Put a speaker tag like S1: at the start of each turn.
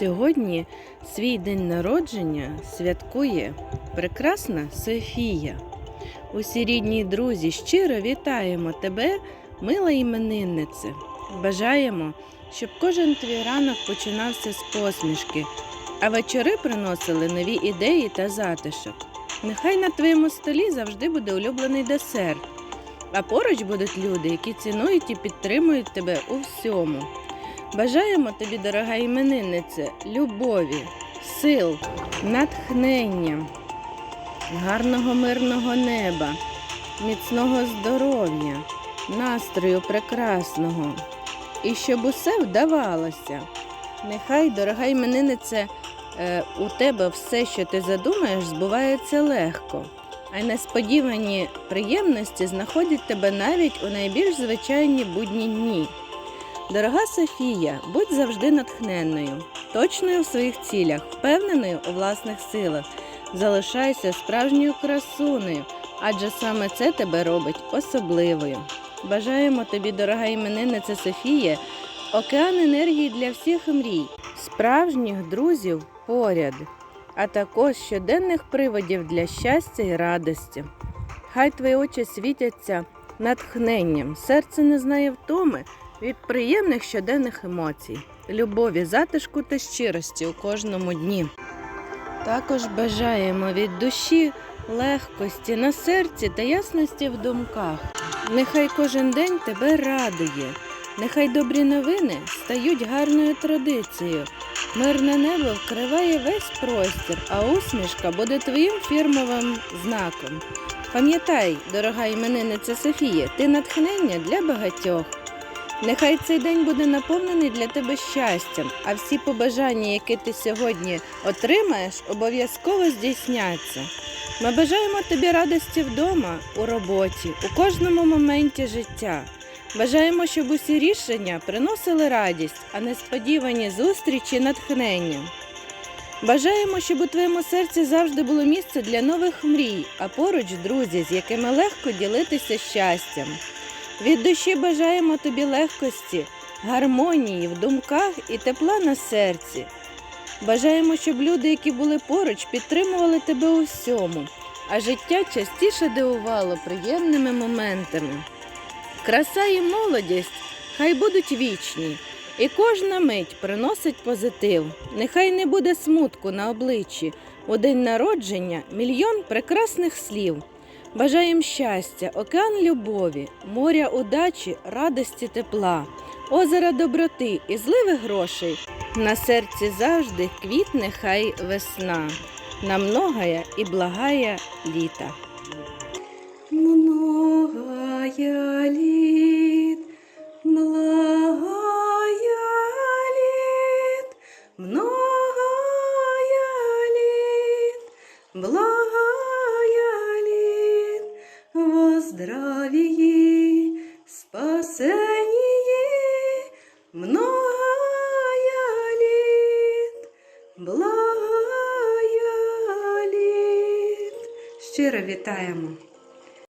S1: Сьогодні свій день народження святкує прекрасна Софія. Усі рідні друзі щиро вітаємо тебе, мила імениннице. Бажаємо, щоб кожен твій ранок починався з посмішки, а вечори приносили нові ідеї та затишок. Нехай на твоєму столі завжди буде улюблений десерт, а поруч будуть люди, які цінують і підтримують тебе у всьому. Бажаємо тобі, дорога імениннице, любові, сил, натхнення, гарного мирного неба, міцного здоров'я, настрою прекрасного. І щоб усе вдавалося. Нехай, дорога імениннице, е, у тебе все, що ти задумаєш, збувається легко, а й несподівані приємності знаходять тебе навіть у найбільш звичайні будні дні. Дорога Софія, будь завжди натхненною, точною в своїх цілях, впевненою у власних силах. Залишайся справжньою красунею, адже саме це тебе робить особливою. Бажаємо тобі, дорога іменинниця Софія, океан енергії для всіх мрій, справжніх друзів поряд, а також щоденних приводів для щастя і радості. Хай твої очі світяться натхненням, серце не знає втоми від приємних щоденних емоцій, любові, затишку та щирості у кожному дні. Також бажаємо від душі легкості на серці та ясності в думках. Нехай кожен день тебе радує, нехай добрі новини стають гарною традицією. Мирне небо вкриває весь простір, а усмішка буде твоїм фірмовим знаком. Пам'ятай, дорога іменинниця Софія, ти натхнення для багатьох. Нехай цей день буде наповнений для тебе щастям, а всі побажання, які ти сьогодні отримаєш, обов'язково здійсняться. Ми бажаємо тобі радості вдома, у роботі, у кожному моменті життя. Бажаємо, щоб усі рішення приносили радість, а несподівані зустрічі натхнення. Бажаємо, щоб у твоєму серці завжди було місце для нових мрій, а поруч друзі, з якими легко ділитися щастям. Від душі бажаємо тобі легкості, гармонії в думках і тепла на серці. Бажаємо, щоб люди, які були поруч, підтримували тебе у всьому, а життя частіше дивувало приємними моментами. Краса і молодість хай будуть вічні, і кожна мить приносить позитив. Нехай не буде смутку на обличчі. У день народження мільйон прекрасних слів. Бажаєм щастя, океан любові, моря удачі, радості тепла, озера доброти і зливих грошей. На серці завжди квітне хай весна, на многая і благая літа. Многая літ, благая літ, многая літ, благая здравии, спасении, многая літ, благая літ. Щиро вітаємо!